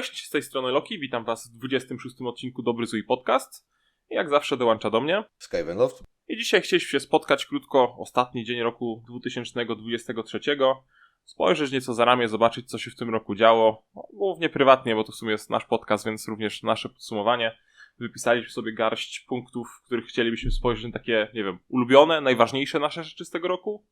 Cześć, z tej strony Loki, witam was w 26 odcinku Dobry Zły Podcast. Jak zawsze dołącza do mnie. Skyvenloft. I dzisiaj chcieliśmy się spotkać krótko, ostatni dzień roku 2023. Spojrzeć nieco za ramię, zobaczyć co się w tym roku działo. No, głównie prywatnie, bo to w sumie jest nasz podcast, więc również nasze podsumowanie. Wypisaliśmy sobie garść punktów, w których chcielibyśmy spojrzeć na takie, nie wiem, ulubione, najważniejsze nasze rzeczy z tego roku.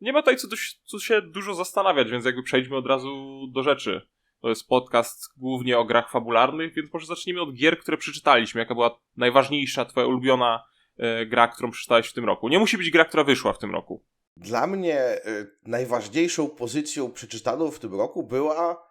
Nie ma tutaj co, co się dużo zastanawiać, więc jakby przejdźmy od razu do rzeczy. To jest podcast głównie o grach fabularnych, więc może zacznijmy od gier, które przeczytaliśmy. Jaka była najważniejsza, twoja ulubiona e, gra, którą przeczytałeś w tym roku? Nie musi być gra, która wyszła w tym roku. Dla mnie y, najważniejszą pozycją przeczytaną w tym roku była,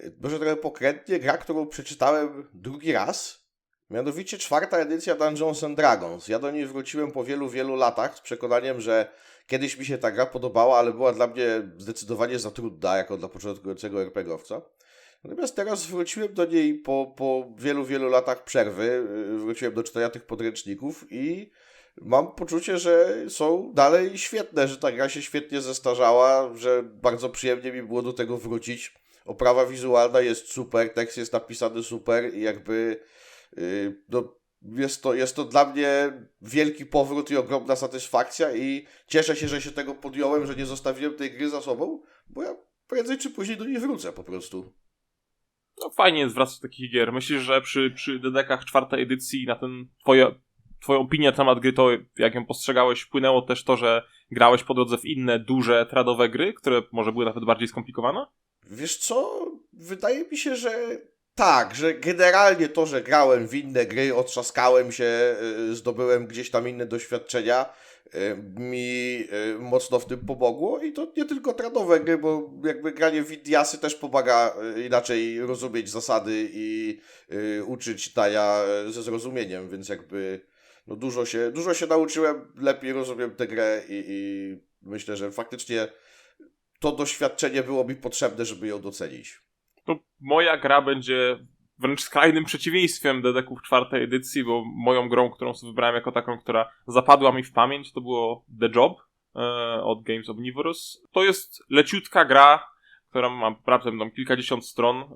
y, może trochę pokrętnie, gra, którą przeczytałem drugi raz. Mianowicie czwarta edycja Dungeons and Dragons. Ja do niej wróciłem po wielu, wielu latach z przekonaniem, że kiedyś mi się ta gra podobała, ale była dla mnie zdecydowanie za trudna, jako dla początkującego RPGowca. Natomiast teraz wróciłem do niej po, po wielu, wielu latach przerwy. Y, wróciłem do czytania tych podręczników i mam poczucie, że są dalej świetne, że ta gra się świetnie zestarzała, że bardzo przyjemnie mi było do tego wrócić. Oprawa wizualna jest super, tekst jest napisany super i jakby yy, no, jest, to, jest to dla mnie wielki powrót i ogromna satysfakcja i cieszę się, że się tego podjąłem, że nie zostawiłem tej gry za sobą, bo ja prędzej czy później do niej wrócę po prostu. No fajnie jest wracać do takich gier. Myślisz, że przy, przy DDK-ach czwartej edycji na ten twoje, twoją opinię na temat gry, to jak ją postrzegałeś, wpłynęło też to, że grałeś po drodze w inne, duże, tradowe gry, które może były nawet bardziej skomplikowane? Wiesz co? Wydaje mi się, że tak, że generalnie to, że grałem w inne gry, otrzaskałem się, y, zdobyłem gdzieś tam inne doświadczenia, mi y, mocno w tym pomogło i to nie tylko tradowe gry, bo jakby granie w Indiasy też pomaga inaczej rozumieć zasady i uczyć czytania ze zrozumieniem, więc jakby no dużo się, dużo się nauczyłem, lepiej rozumiem tę grę i, i myślę, że faktycznie to doświadczenie było mi potrzebne, żeby ją docenić. To moja gra będzie wręcz skrajnym przeciwieństwem Dedeków czwartej edycji, bo moją grą, którą sobie wybrałem jako taką, która zapadła mi w pamięć, to było The Job e, od Games Omnivorous. To jest leciutka gra, która ma raptem tam kilkadziesiąt stron. E,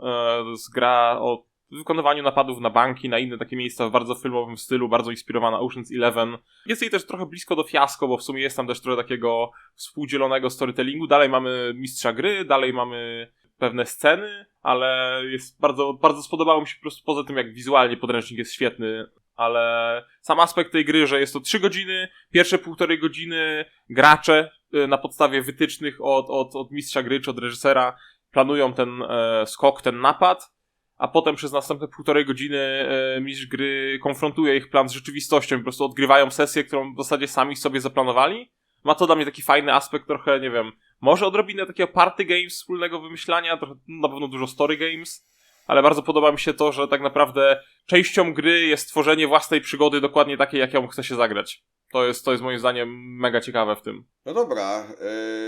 to jest gra o wykonywaniu napadów na banki, na inne takie miejsca w bardzo filmowym stylu, bardzo inspirowana Ocean's Eleven. Jest jej też trochę blisko do fiasko, bo w sumie jest tam też trochę takiego współdzielonego storytellingu. Dalej mamy mistrza gry, dalej mamy pewne sceny, ale jest bardzo, bardzo spodobało mi się po prostu poza tym, jak wizualnie podręcznik jest świetny, ale sam aspekt tej gry, że jest to 3 godziny, pierwsze półtorej godziny gracze y, na podstawie wytycznych od, od, od mistrza gry czy od reżysera planują ten e, skok, ten napad, a potem przez następne półtorej godziny e, mistrz gry konfrontuje ich plan z rzeczywistością, po prostu odgrywają sesję, którą w zasadzie sami sobie zaplanowali. Ma to dla mnie taki fajny aspekt, trochę, nie wiem, może odrobinę takiego party games wspólnego wymyślania, trochę, na pewno dużo story games, ale bardzo podoba mi się to, że tak naprawdę częścią gry jest tworzenie własnej przygody dokładnie takiej, jak ją chce się zagrać. To jest, to jest moim zdaniem mega ciekawe w tym. No dobra,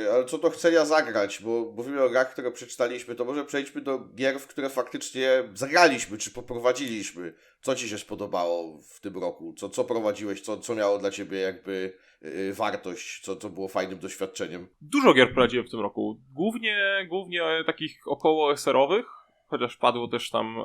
yy, ale co do chcenia zagrać, bo mówimy o grach, które przeczytaliśmy, to może przejdźmy do gier, w które faktycznie zagraliśmy, czy poprowadziliśmy. Co Ci się spodobało w tym roku? Co, co prowadziłeś, co, co miało dla Ciebie jakby yy, wartość, co, co było fajnym doświadczeniem? Dużo gier prowadziłem w tym roku. Głównie, głównie takich około SR-owych, chociaż padło też tam e,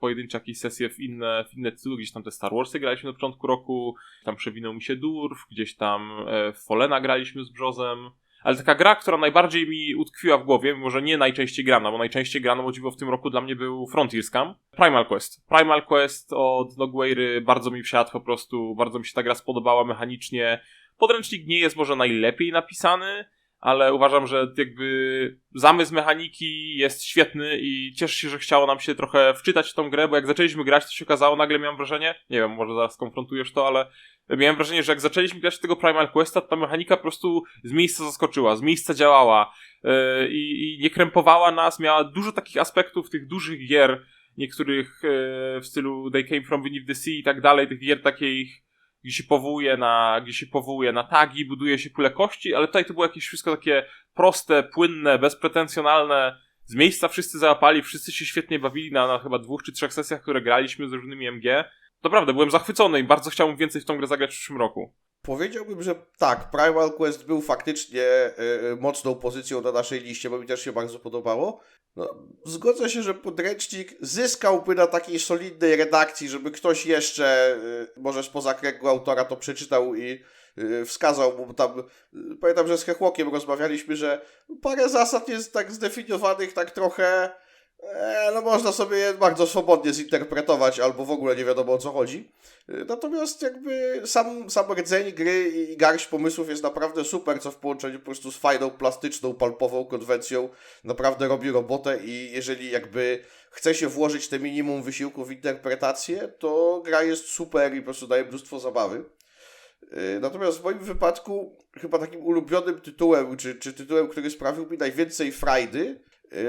pojedyncze jakieś sesje w inne, w inne tytuły, gdzieś tam te Star Warsy graliśmy na początku roku, tam przewinął mi się Durf, gdzieś tam e, Folena graliśmy z Brzozem, ale taka gra, która najbardziej mi utkwiła w głowie, może nie najczęściej grana, bo najczęściej grana, bo w tym roku dla mnie był Frontier Scam, Primal Quest. Primal Quest od Dogweiry bardzo mi wsiadł po prostu, bardzo mi się ta gra spodobała mechanicznie. Podręcznik nie jest może najlepiej napisany, ale uważam, że jakby zamysł mechaniki jest świetny i cieszę się, że chciało nam się trochę wczytać w tą grę, bo jak zaczęliśmy grać, to się okazało, nagle miałem wrażenie, nie wiem, może zaraz skonfrontujesz to, ale miałem wrażenie, że jak zaczęliśmy grać tego Primal Questa, ta mechanika po prostu z miejsca zaskoczyła, z miejsca działała yy, i, i nie krępowała nas, miała dużo takich aspektów tych dużych gier, niektórych yy, w stylu They Came From Beneath the Sea i tak dalej, tych gier takich gdzie się powołuje na, gdzie się powołuje na tagi, buduje się pulę kości, ale tutaj to było jakieś wszystko takie proste, płynne, bezpretensjonalne. Z miejsca wszyscy załapali, wszyscy się świetnie bawili na, na chyba dwóch czy trzech sesjach, które graliśmy z różnymi MG. Naprawdę, byłem zachwycony i bardzo chciałbym więcej w tą grę zagrać w przyszłym roku. Powiedziałbym, że tak, Primal Quest był faktycznie y, mocną pozycją na naszej liście, bo mi też się bardzo podobało. No, zgodzę się, że podręcznik zyskałby na takiej solidnej redakcji, żeby ktoś jeszcze, y, może spoza kręgu autora, to przeczytał i y, wskazał, bo tam pamiętam, że z Hechłokiem rozmawialiśmy, że parę zasad jest tak zdefiniowanych tak trochę E, no można sobie je bardzo swobodnie zinterpretować, albo w ogóle nie wiadomo o co chodzi. E, natomiast jakby sam, sam rdzeń gry i garść pomysłów jest naprawdę super, co w połączeniu po prostu z fajną, plastyczną, palpową konwencją naprawdę robi robotę i jeżeli jakby chce się włożyć te minimum wysiłku w interpretację, to gra jest super i po prostu daje mnóstwo zabawy. E, natomiast w moim wypadku chyba takim ulubionym tytułem, czy, czy tytułem, który sprawił mi najwięcej frajdy,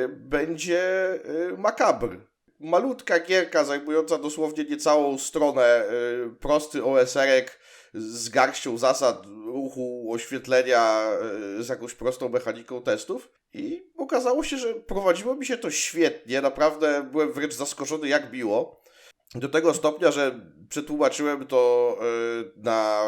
będzie y, Makabr. Malutka gierka zajmująca dosłownie niecałą stronę, y, prosty OSR-ek z garścią zasad ruchu, oświetlenia, z jakąś prostą mechaniką testów. I okazało się, że prowadziło mi się to świetnie. Naprawdę byłem wręcz zaskoczony, jak biło. Do tego stopnia, że przetłumaczyłem to na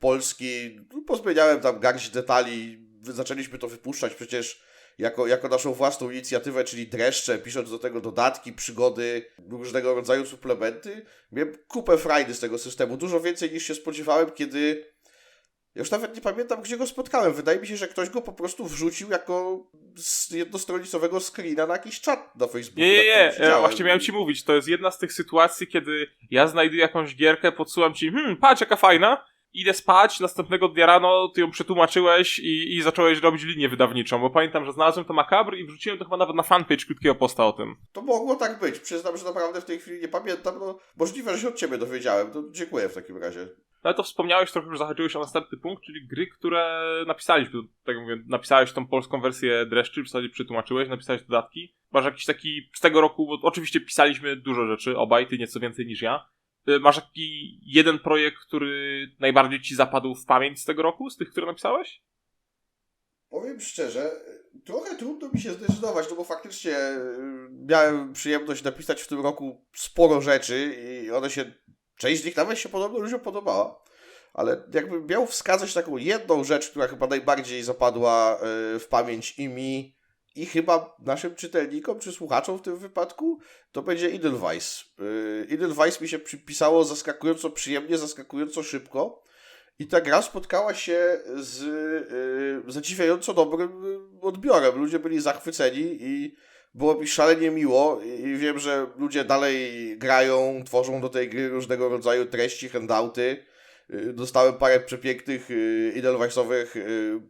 polski, pozmieniałem tam garść detali, zaczęliśmy to wypuszczać przecież jako, jako naszą własną inicjatywę, czyli dreszcze, pisząc do tego dodatki, przygody, różnego rodzaju suplementy. Miałem kupę frajdy z tego systemu, dużo więcej niż się spodziewałem, kiedy ja już nawet nie pamiętam, gdzie go spotkałem. Wydaje mi się, że ktoś go po prostu wrzucił jako z jednostronicowego screena na jakiś czat na Facebooku. Nie, nie, nie. Ja właśnie miałem ci mówić. To jest jedna z tych sytuacji, kiedy ja znajduję jakąś gierkę, podsyłam ci, hmm, patrz jaka fajna, idę spać, następnego dnia rano ty ją przetłumaczyłeś i, i zacząłeś robić linię wydawniczą, bo pamiętam, że znalazłem to makabr i wrzuciłem to chyba nawet na fanpage krótkiego posta o tym. To mogło tak być. Przyznam, że naprawdę w tej chwili nie pamiętam. No, możliwe, że się od ciebie dowiedziałem. To dziękuję w takim razie. No ale to wspomniałeś, trochę już zahaczyłeś o następny punkt, czyli gry, które napisaliśmy. Tak mówię, napisałeś tą polską wersję dreszczy, w zasadzie przetłumaczyłeś, napisałeś dodatki. Masz jakiś taki z tego roku, bo oczywiście pisaliśmy dużo rzeczy, obaj, ty nieco więcej niż ja. Y, masz taki jeden projekt, który najbardziej ci zapadł w pamięć z tego roku, z tych, które napisałeś? Powiem szczerze, trochę trudno mi się zdecydować, no bo faktycznie y, miałem przyjemność napisać w tym roku sporo rzeczy i one się, część z nich nawet się podobno ludziom podobała. Ale jakbym miał wskazać taką jedną rzecz, która chyba najbardziej zapadła y, w pamięć i mi, i chyba naszym czytelnikom czy słuchaczom w tym wypadku to będzie Edelweiss. Yy, Edelweiss mi się przypisało zaskakująco przyjemnie, zaskakująco szybko. I ta gra spotkała się z yy, zadziwiająco dobrym yy, odbiorem. Ludzie byli zachwyceni i było mi szalenie miło. I wiem, że ludzie dalej grają, tworzą do tej gry różnego rodzaju treści, handouty. Dostałem parę przepięknych yy, Edelweissowych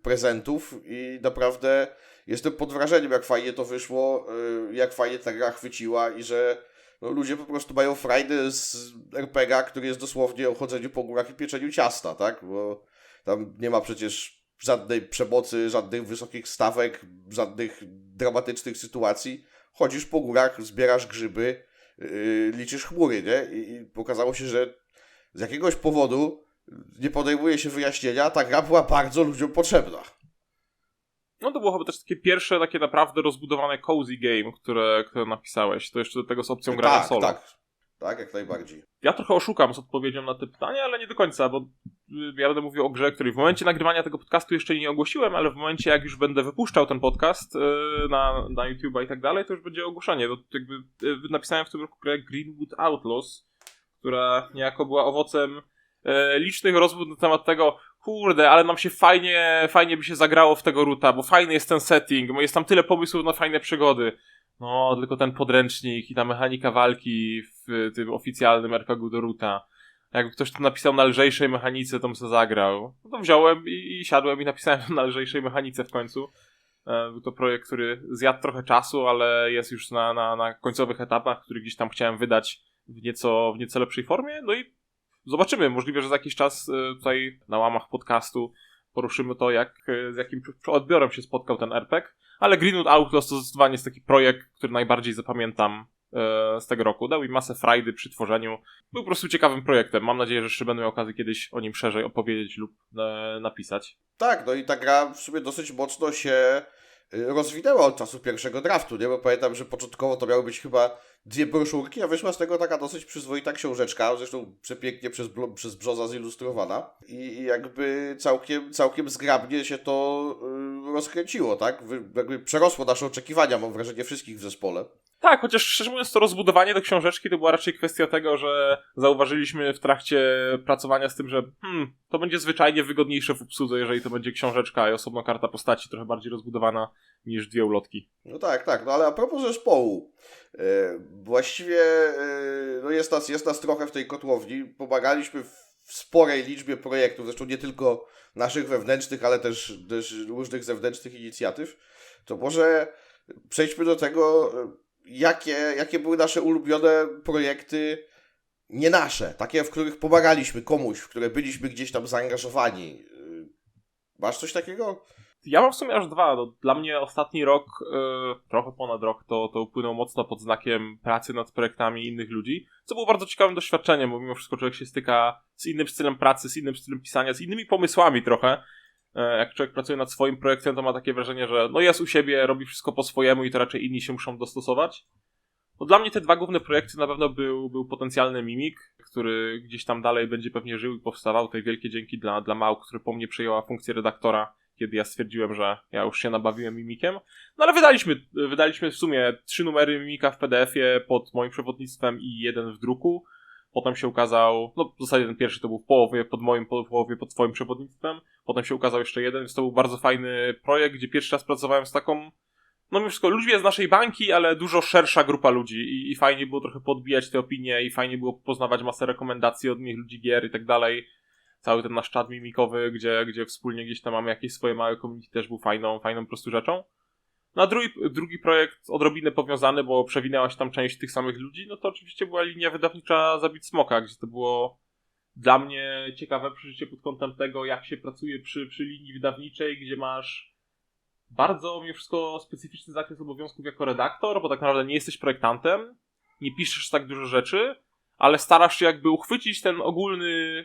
prezentów i naprawdę jestem pod wrażeniem, jak fajnie to wyszło, y, jak fajnie ta gra chwyciła i że no, ludzie po prostu mają frajdę z RPGa, który jest dosłownie o chodzeniu po górach i pieczeniu ciasta, tak? Bo tam nie ma przecież żadnej przemocy, żadnych wysokich stawek, żadnych dramatycznych sytuacji. Chodzisz po górach, zbierasz grzyby, yy, liczysz chmury, nie? I, I okazało się, że z jakiegoś powodu nie podejmuje się wyjaśnienia, ta gra była bardzo ludziom potrzebna. No to było chyba też takie pierwsze, takie naprawdę rozbudowane cozy game, które, które napisałeś. To jeszcze do tego z opcją grania tak, solo. Tak, tak, jak najbardziej. Ja trochę oszukam z odpowiedzią na te pytania, ale nie do końca, bo y, ja będę mówił o grze, której w momencie nagrywania tego podcastu jeszcze nie ogłosiłem, ale w momencie jak już będę wypuszczał ten podcast yy, na, na YouTube i tak dalej, to już będzie ogłoszenie. Bo jakby yy, napisałem w tym roku grę Greenwood Outlaws, która niejako była owocem licznych rozmów na temat tego, kurde, ale nam się fajnie, fajnie by się zagrało w tego ruta, bo fajny jest ten setting, bo jest tam tyle pomysłów na fajne przygody. No, tylko ten podręcznik i ta mechanika walki w tym oficjalnym RPG do ruta. Jakby ktoś to napisał na lżejszej mechanice, to bym sobie zagrał. No to wziąłem i, i siadłem i napisałem na lżejszej mechanice w końcu. E, był to projekt, który zjadł trochę czasu, ale jest już na, na, na końcowych etapach, który gdzieś tam chciałem wydać w nieco, w nieco lepszej formie. No i zobaczymy. Możliwe, że za jakiś czas e, tutaj na łamach podcastu poruszymy to, jak, e, z jakim odbiorem się spotkał ten RPG. Ale Greenwood Outlaws to zdecydowanie jest taki projekt, który najbardziej zapamiętam e, z tego roku. Dał mi masę frajdy przy tworzeniu. Był po prostu ciekawym projektem. Mam nadzieję, że jeszcze będę miał okazję kiedyś o nim szerzej opowiedzieć lub napisać. Tak, no i ta gra w sumie dosyć mocno się rozwinęła od czasu pierwszego draftu, nie? Bo pamiętam, że początkowo to miały być chyba dwie broszurki, a wyszła z tego taka dosyć przyzwoita książeczka, zresztą przepięknie przez, przez Brzoza zilustrowana i jakby całkiem, całkiem zgrabnie się to y, rozkręciło, tak? Wy, jakby przerosło nasze oczekiwania, mam wrażenie, wszystkich w zespole. Tak, chociaż szczerze mówiąc, to rozbudowanie do książeczki to była raczej kwestia tego, że zauważyliśmy w trakcie pracowania z tym, że hmm, to będzie zwyczajnie wygodniejsze w obsłudze, jeżeli to będzie książeczka i osobna karta postaci, trochę bardziej rozbudowana niż dwie ulotki. No tak, tak, no ale a propos zespołu, e, właściwie e, no jest, nas, jest nas trochę w tej kotłowni, pomagaliśmy w, sporej liczbie projektów, zresztą nie tylko naszych wewnętrznych, ale też, też różnych zewnętrznych inicjatyw, to może przejdźmy do tego, e, jakie, jakie były nasze ulubione projekty, nie nasze, takie, w których pomagaliśmy komuś, w które byliśmy gdzieś tam zaangażowani. E, Masz coś takiego? Ja mam w sumie aż dwa. No, dla mnie ostatni rok, e, trochę ponad rok, to, to upłynął mocno pod znakiem pracy nad projektami innych ludzi, co było bardzo ciekawym doświadczeniem, bo mimo wszystko człowiek się styka z innym stylem pracy, z innym stylem pisania, z innymi pomysłami trochę. E, jak człowiek pracuje nad swoim projektem, to ma takie wrażenie, że no jest u siebie, robi wszystko po swojemu i to raczej inni się muszą dostosować. No dla mnie te dwa główne projekty na pewno był, był potencjalny Mimik, który gdzieś tam dalej będzie pewnie żył i powstawał. Tutaj wielkie dzięki dla, dla Mał, który po mnie przejęła funkcję redaktora, kiedy ja stwierdziłem, że ja już się nabawiłem Mimikiem. No ale wydaliśmy, wydaliśmy w sumie trzy numery Mimika w PDF-ie pod moim przewodnictwem i jeden w druku. Potem się ukazał, no w zasadzie ten pierwszy to był w połowie pod moim, po- w połowie pod twoim przewodnictwem. Potem się ukazał jeszcze jeden, więc to był bardzo fajny projekt, gdzie pierwszy raz pracowałem z taką no mimo wszystko ludzie z naszej bańki, ale dużo szersza grupa ludzi i, i fajnie było trochę podbijać te opinie i fajnie było poznawać masę rekomendacji od innych ludzi gier i tak dalej. Cały ten nasz czat mimikowy, gdzie, gdzie wspólnie gdzieś tam mamy jakieś swoje małe community też był fajną, fajną prostu rzeczą. No a drugi, drugi projekt odrobinę powiązany, bo przewinęła się tam część tych samych ludzi, no to oczywiście była linia wydawnicza Zabić Smoka, gdzie to było dla mnie ciekawe przeżycie pod kątem tego, jak się pracuje przy, przy linii wydawniczej, gdzie masz bardzo mimo wszystko specyficzny zakres obowiązków jako redaktor, bo tak naprawdę nie jesteś projektantem, nie piszesz tak dużo rzeczy, ale starasz się jakby uchwycić ten ogólny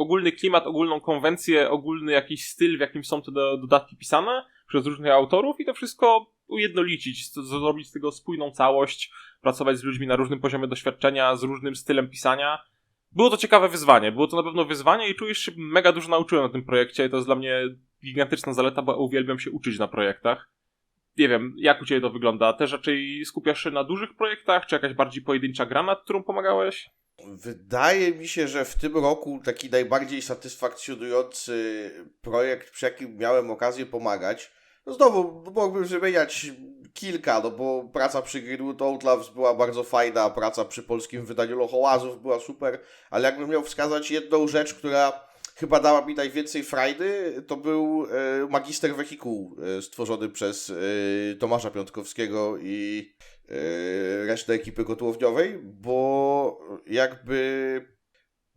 ogólny klimat, ogólną konwencję, ogólny jakiś styl, w jakim są te do, dodatki pisane przez różnych autorów i to wszystko ujednolicić, zrobić z tego spójną całość, pracować z ludźmi na różnym poziomie doświadczenia, z różnym stylem pisania. Było to ciekawe wyzwanie, było to na pewno wyzwanie i czujesz się mega dużo nauczyłem na tym projekcie i to jest dla mnie gigantyczna zaleta, bo uwielbiam się uczyć na projektach. Nie wiem, jak u Ciebie to wygląda? Też raczej skupiasz się na dużych projektach, czy jakaś bardziej pojedyncza gra, nad którą pomagałeś? Wydaje mi się, że w tym roku taki najbardziej satysfakcjonujący projekt, przy jakim miałem okazję pomagać, no znowu mógłbym wymieniać kilka, no bo praca przy Greenwood Outlaws była bardzo fajna, praca przy polskim wydaniu Lochołazów była super, ale jakbym miał wskazać jedną rzecz, która chyba dała mi najwięcej frajdy, to był e, Magister Wehikuł e, stworzony przez e, Tomasza Piątkowskiego i resztę ekipy kotłowniowej, bo jakby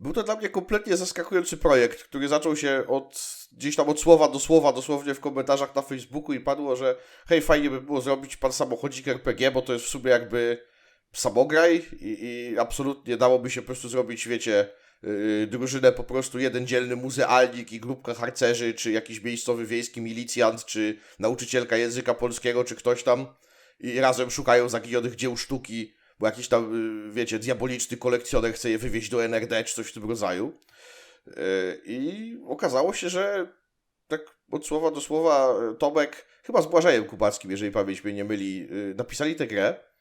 był to dla mnie kompletnie zaskakujący projekt, który zaczął się od gdzieś tam od słowa do słowa, dosłownie w komentarzach na Facebooku i padło, że hej, fajnie by było zrobić pan samochodzik RPG, bo to jest w sumie jakby samograj i, i absolutnie dałoby się po prostu zrobić, wiecie, yy, drużynę po prostu jeden dzielny muzealnik i grupka harcerzy, czy jakiś miejscowy wiejski milicjant, czy nauczycielka języka polskiego, czy ktoś tam i razem szukają zaginionych dzieł sztuki, bo jakiś tam, y, wiecie, diaboliczny kolekcjoner chce je wywieźć do NRD, czy coś w tym rodzaju. Y, I okazało się, że tak od słowa do słowa y, Tomek, chyba z Błażejem Kubackim, jeżeli pamięć mnie nie myli, napisali tę grę.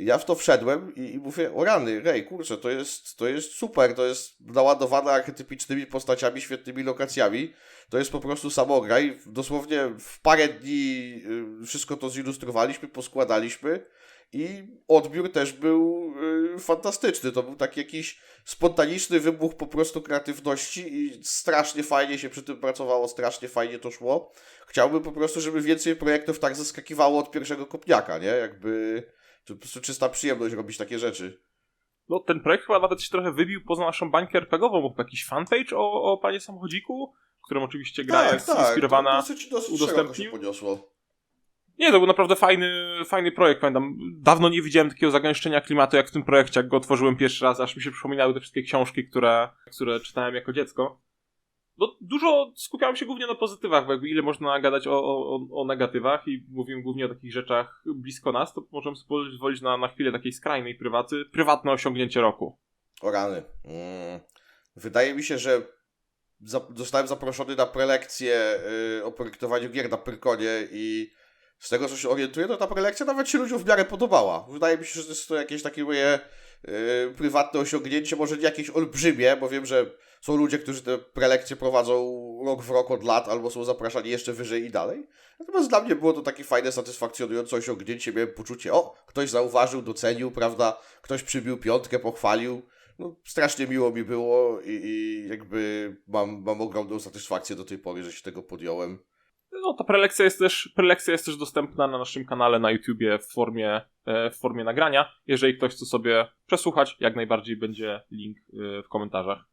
Ja w to wszedłem i, i mówię, o rany, rej, kurczę, to jest, to jest super, to jest naładowane archetypicznymi postaciami, świetnymi lokacjami. To jest po prostu samograj. Dosłownie w parę dni y, wszystko to zilustrowaliśmy, poskładaliśmy i odbiór też był y, fantastyczny. To był taki jakiś spontaniczny wybuch po prostu kreatywności i strasznie fajnie się przy tym pracowało, strasznie fajnie to szło. Chciałbym po prostu, żeby więcej projektów tak zaskakiwało od pierwszego kopniaka, nie? Jakby to po prostu czysta przyjemność robić takie rzeczy. No, ten projekt chyba nawet się trochę wybił poza naszą bańkę RPGową, bo jakiś fanpage o, o panie samochodziku, którym oczywiście gra jest inspirowana. Tak, To dosyć, dosyć udostępnił. podniosło. Nie, to był naprawdę fajny, fajny projekt, pamiętam. Dawno nie widziałem takiego zagęszczenia klimatu jak w tym projekcie, jak go otworzyłem pierwszy raz, aż mi się przypominały te wszystkie książki, które, które czytałem jako dziecko. No, dużo skupiałem się głównie na pozytywach, bo jakby ile można gadać o, o, o negatywach i mówiłem głównie o takich rzeczach blisko nas, to możemy sobie pozwolić na, na chwilę takiej skrajnej prywaty, prywatne osiągnięcie roku. O rany. Mm. Wydaje mi się, że zostałem zaproszony na prelekcję y, o projektowaniu gier na Pyrkonie i z tego, co się orientuję, to ta prelekcja nawet się ludziom w miarę podobała. Wydaje mi się, że to jest to jakieś takie moje y, prywatne osiągnięcie, może nie jakieś olbrzymie, bo wiem, że są ludzie, którzy te prelekcje prowadzą rok w rok od lat, albo są zapraszani jeszcze wyżej i dalej. Natomiast dla mnie było to takie fajne, satysfakcjonujące osiągnięcie. Miałem poczucie, o, ktoś zauważył, docenił, prawda? Ktoś przybił piątkę, pochwalił. No, strasznie miło mi było i, i jakby mam, mam ogromną satysfakcję do tej pory, że się tego podjąłem. No, ta prelekcja jest też, prelekcja jest też dostępna na naszym kanale na YouTubie w formie, e, w formie nagrania. Jeżeli ktoś chce sobie przesłuchać, jak najbardziej będzie link e, w komentarzach.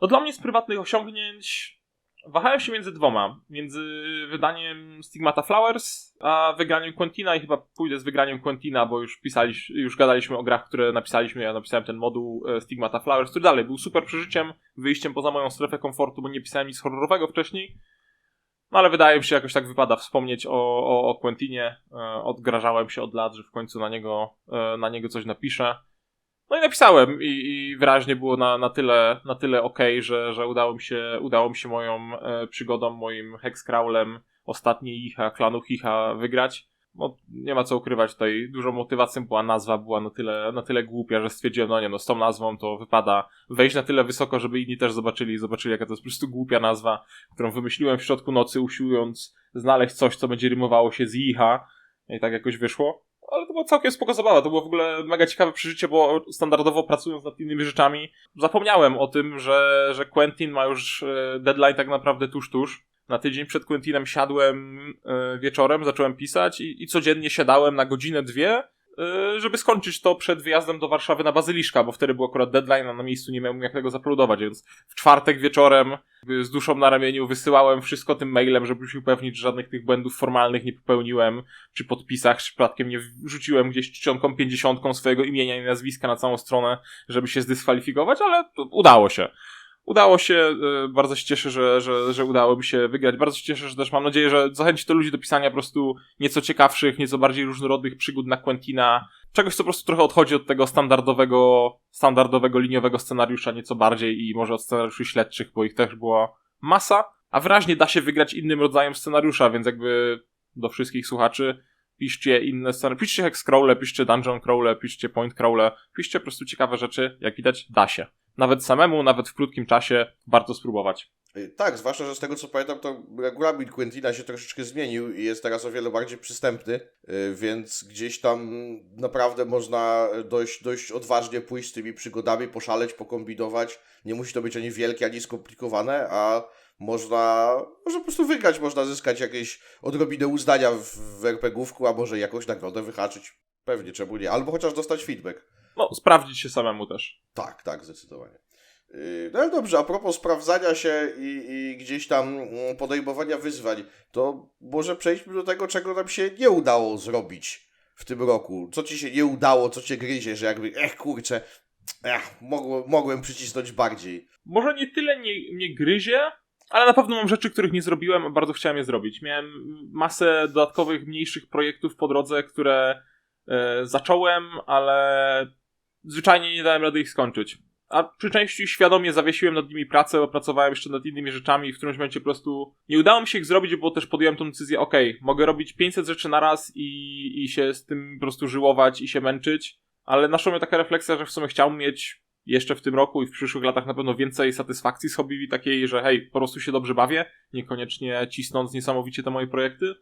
No dla mnie z prywatnych osiągnięć wahałem się między dwoma. Między wydaniem Stigmata Flowers, a wygraniem Quentina i chyba pójdę z wygraniem Quentina, bo już pisaliśmy, już gadaliśmy o grach, które napisaliśmy. Ja napisałem ten moduł e, Stigmata Flowers, który dalej był super przeżyciem, wyjściem poza moją strefę komfortu, bo nie pisałem nic horrorowego wcześniej. No ale wydaje mi się, jakoś tak wypada wspomnieć o, o, o Quentinie. E, odgrażałem się od lat, że w końcu na niego, e, na niego coś napiszę. No i napisałem i, i wyraźnie było na, na tyle, na tyle okay, że, że udało mi się, udało mi się moją e, przygodą, moim hexcrawlem ostatniej Icha, klanu Hicha wygrać. No, nie ma co ukrywać tutaj. Dużą motywacją była nazwa, była na tyle, na tyle głupia, że stwierdziłem, no nie, no z tą nazwą to wypada wejść na tyle wysoko, żeby inni też zobaczyli, zobaczyli jaka to jest po prostu głupia nazwa, którą wymyśliłem w środku nocy, usiłując znaleźć coś, co będzie rymowało się z Icha. I tak jakoś wyszło ale to była całkiem spoko zabawa. To było w ogóle mega ciekawe przeżycie, bo standardowo pracując nad innymi rzeczami, zapomniałem o tym, że, że Quentin ma już e, deadline tak naprawdę tuż, tuż. Na tydzień przed Quentinem siadłem e, wieczorem, zacząłem pisać i, i codziennie siadałem na godzinę, dwie Y, żeby skończyć to przed wyjazdem do Warszawy na Bazyliszka, bo wtedy był akurat deadline, a na miejscu nie miałem jak tego zaploadować, więc w czwartek wieczorem z duszą na ramieniu wysyłałem wszystko tym mailem, żeby się upewnić, że żadnych tych błędów formalnych nie popełniłem przy podpisach, przypadkiem nie wrzuciłem gdzieś czcionką pięćdziesiątką swojego imienia i nazwiska na całą stronę, żeby się zdyskwalifikować, ale udało się udało się, y, bardzo się cieszę, że, że, że udało mi się wygrać. Bardzo się cieszę, że też mam nadzieję, że zachęci to ludzi do pisania po prostu nieco ciekawszych, nieco bardziej różnorodnych przygód na Quentina. Czegoś, co po prostu trochę odchodzi od tego standardowego, standardowego liniowego scenariusza nieco bardziej i może od scenariuszy śledczych, bo ich też była masa. A wyraźnie da się wygrać innym rodzajem scenariusza, więc jakby do wszystkich słuchaczy piszcie inne scenariusze, piszcie hexcrawle, piszcie dungeon crawle, piszcie point crawle, piszcie po prostu ciekawe rzeczy, jak widać, da się nawet samemu, nawet w krótkim czasie warto spróbować. Y, tak, zwłaszcza, że z tego co pamiętam, to regulamin Quentina się troszeczkę zmienił i jest teraz o wiele bardziej przystępny, y, więc gdzieś tam naprawdę można dość, dość odważnie pójść z tymi przygodami, poszaleć, pokombinować. Nie musi to być ani wielkie, ani skomplikowane, a można, może po prostu wygrać, można zyskać jakieś odrobinę uznania w, w RPG-ówku, a może jakąś nagrodę wyhaczyć. Pewnie, czemu nie? Albo chociaż dostać feedback. No, sprawdzić się samemu też. Tak, tak, zdecydowanie. Yy, no dobrze, a propos sprawdzania się i, i, gdzieś tam mm, podejmowania wyzwań, to może przejdźmy do tego, czego nam się nie udało zrobić w tym roku. Co ci się nie udało, co cię gryzie, że jakby, ech kurczę, ech, mogłem, mogłem przycisnąć bardziej. Może nie tyle nie, nie gryzie, ale na pewno mam rzeczy, których nie zrobiłem, a bardzo chciałem je zrobić. Miałem masę dodatkowych, mniejszych projektów po drodze, które e, zacząłem, ale zwyczajnie nie dałem rady ich skończyć. A przy części świadomie zawiesiłem nad nimi pracę, bo pracowałem jeszcze nad innymi rzeczami i w którymś momencie po prostu nie udało mi się ich zrobić, bo też podjąłem tą decyzję, ok, mogę robić 500 rzeczy na raz i, i się z tym po prostu żyłować i się męczyć, ale naszła mnie taka refleksja, że w sumie chciałbym mieć jeszcze w tym roku i w przyszłych latach na pewno więcej satysfakcji z hobby takiej, że hej, po prostu się dobrze bawię, niekoniecznie cisnąc niesamowicie te moje projekty.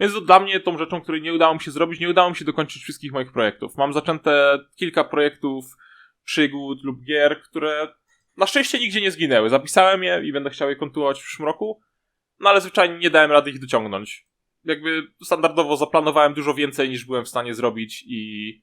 Więc dla mnie tą rzeczą, której nie udało mi się zrobić, nie udało mi się dokończyć wszystkich moich projektów. Mam zaczęte kilka projektów, przygód lub gier, które na szczęście nigdzie nie zginęły. Zapisałem je i będę chciał je kontynuować w przyszłym roku, no ale zwyczajnie nie dałem rady ich dociągnąć. Jakby standardowo zaplanowałem dużo więcej niż byłem w stanie zrobić i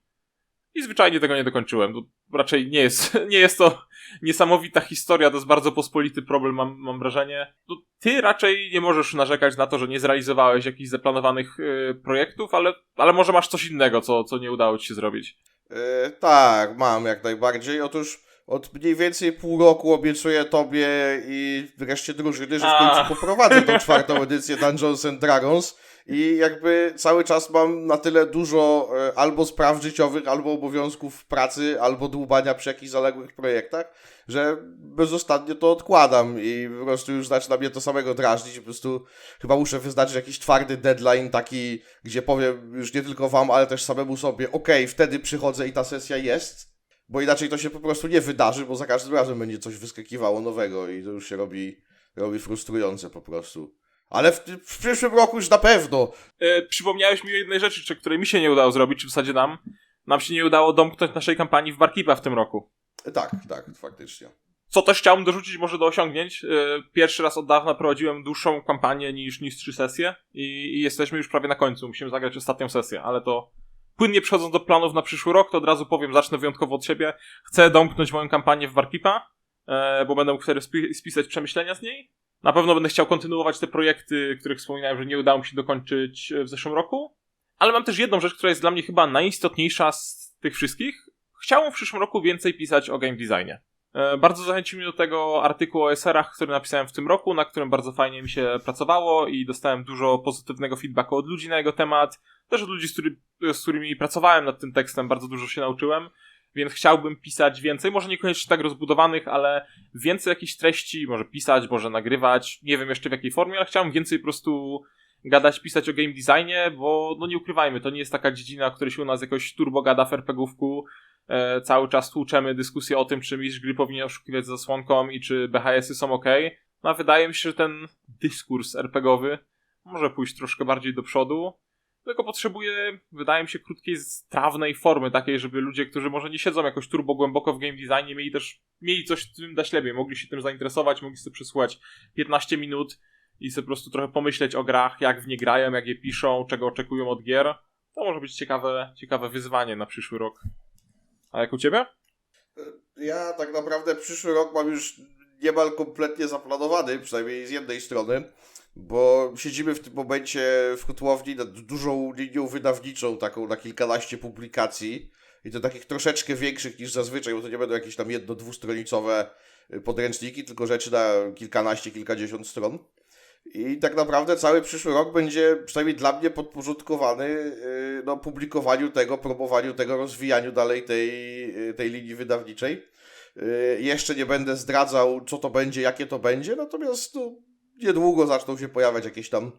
i zwyczajnie tego nie dokończyłem. To raczej nie jest, nie jest to niesamowita historia, to jest bardzo pospolity problem, mam, mam wrażenie. To ty raczej nie możesz narzekać na to, że nie zrealizowałeś jakichś zaplanowanych y, projektów, ale, ale może masz coś innego, co, co nie udało ci się zrobić. Yy, tak, mam jak najbardziej. Otóż od mniej więcej pół roku obiecuję tobie i reszcie drużyny, że w końcu poprowadzę tą czwartą edycję Dungeons and Dragons. I jakby cały czas mam na tyle dużo e, albo spraw życiowych, albo obowiązków pracy, albo dłubania przy jakichś zaległych projektach, że bezostatnie to odkładam i po prostu już zaczyna mnie to samego drażnić. Po prostu chyba muszę wyznaczyć jakiś twardy deadline taki, gdzie powiem już nie tylko wam, ale też samemu sobie, okej, wtedy przychodzę i ta sesja jest, bo inaczej to się po prostu nie wydarzy, bo za każdym razem będzie coś wyskakiwało nowego i to już się robi, robi frustrujące po prostu. Ale w, w przyszłym roku już na pewno. E, przypomniałeś mi o jednej rzeczy, czy, której mi się nie udało zrobić, czy w zasadzie nam. Nam się nie udało domknąć naszej kampanii w Barkeepa w tym roku. Tak, tak, faktycznie. Co też chciałbym dorzucić może do osiągnięć. E, Pierwszy raz od dawna prowadziłem dłuższą kampanię niż, niż trzy sesje i, i jesteśmy już prawie na końcu. Musimy zagrać ostatnią sesję, ale to płynnie przechodząc do planów na przyszły rok, to od razu powiem, zacznę wyjątkowo od siebie. Chcę domknąć moją kampanię w Barkeepa, e, bo będę mógł wtedy spi- spisać przemyślenia z niej. Na pewno będę chciał kontynuować te projekty, których wspominałem, że nie udało mi się dokończyć e, w zeszłym roku. Ale mam też jedną rzecz, która jest dla mnie chyba najistotniejsza z tych wszystkich. Chciałbym w przyszłym roku więcej pisać o game designie. E, Bardzo zachęcił mnie do tego artykuł o SR-ach, który napisałem w tym roku, na którym bardzo fajnie mi się pracowało i dostałem dużo pozytywnego feedbacku od ludzi na jego temat. Też od ludzi, z, który, z którymi pracowałem nad tym tekstem, bardzo dużo się nauczyłem. Więc chciałbym pisać więcej, może niekoniecznie tak rozbudowanych, ale więcej jakichś treści, może pisać, może nagrywać, nie wiem jeszcze w jakiej formie, ale chciałbym więcej po prostu gadać, pisać o game designie, bo no nie ukrywajmy, to nie jest taka dziedzina, której się u nas jakoś turbo gada w RPGówku, cały czas tłuczemy dyskusję o tym, czy mistrz gry powinien oszukiwać zasłonką i czy BHS-y są ok. No a wydaje mi się, że ten dyskurs RPGowy może pójść troszkę bardziej do przodu, tylko potrzebuje, wydaje mi się, krótkiej, strawnej formy, takiej, żeby ludzie, którzy może nie siedzą jakoś turbo głęboko w game designie, mieli też, mieli coś w tym na ślebie, mogli się tym zainteresować, mogli sobie przysłuchać 15 minut i sobie po prostu trochę pomyśleć o grach, jak w nie grają, jak je piszą, czego oczekują od gier. To może być ciekawe, ciekawe wyzwanie na przyszły rok. A jak u ciebie? Ja tak naprawdę przyszły rok mam już niemal kompletnie zaplanowany, przynajmniej z jednej strony, bo siedzimy w tym momencie w kotłowni nad dużą linią wydawniczą, taką na kilkanaście publikacji i to takich troszeczkę większych niż zazwyczaj, bo to nie będą jakieś tam jedno, dwustronicowe y, podręczniki, tylko rzeczy na kilkanaście, kilkadziesiąt stron. I tak naprawdę cały przyszły rok będzie, przynajmniej dla mnie, podporządkowany yy, no, publikowaniu tego, promowaniu tego, rozwijaniu dalej tej, yy, tej linii wydawniczej. Yy, jeszcze nie będę zdradzał, co to będzie, jakie to będzie, natomiast no, niedługo zaczną się pojawiać jakieś tam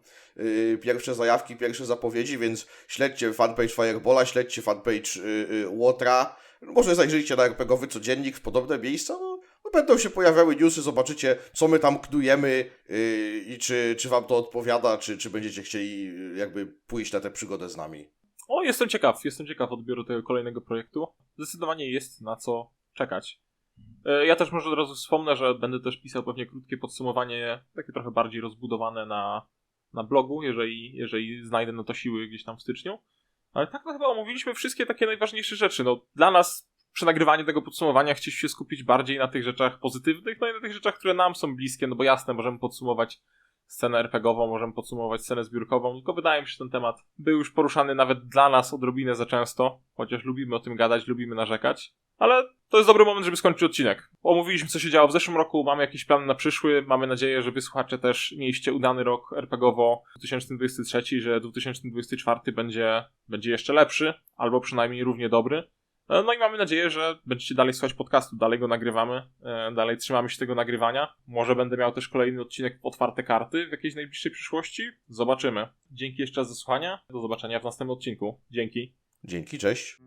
pierwsze zajawki, pierwsze zapowiedzi, więc śledźcie fanpage Firebola, śledźcie fanpage yy, Łotra, może zajrzyjcie na RPGowy Codziennik w podobne miejsca, no będą się pojawiały newsy, zobaczycie, co my tam knujemy yy, i czy, czy wam to odpowiada, czy, czy będziecie chcieli yy, jakby pójść na tę przygodę z nami. O, jestem ciekaw, jestem ciekaw odbioru tego kolejnego projektu. Zdecydowanie jest na co czekać. E, Ja też może od razu wspomnę, że będę też pisał pewnie krótkie podsumowanie, takie trochę bardziej rozbudowane na, na blogu, jeżeli, jeżeli znajdę na to siły gdzieś tam w styczniu. Ale tak no chyba omówiliśmy wszystkie takie najważniejsze rzeczy. No, dla nas przy nagrywaniu tego podsumowania chcieliśmy się skupić bardziej na tych rzeczach pozytywnych, no i na tych rzeczach, które nam są bliskie, no bo jasne, możemy podsumować scenę RPGową, możemy podsumować scenę zbiórkową, tylko wydaje mi się, że ten temat był już poruszany nawet dla nas odrobinę za często, chociaż lubimy o tym gadać, lubimy narzekać. Ale to jest dobry moment, żeby skończyć odcinek. Omówiliśmy, co się działo w zeszłym roku, mamy jakieś plany na przyszły, mamy nadzieję, że wysłuchacze też mieliście udany rok RPGowo 2023, że 2024 będzie, będzie jeszcze lepszy, albo przynajmniej równie dobry. No i mamy nadzieję, że będziecie dalej słuchać podcastu, dalej go nagrywamy, e, dalej trzymamy się tego nagrywania. Może będę miał też kolejny odcinek otwarte karty w jakiejś najbliższej przyszłości. Zobaczymy. Dzięki jeszcze raz za słuchanie. Do zobaczenia w następnym odcinku. Dzięki. Dzięki, cześć.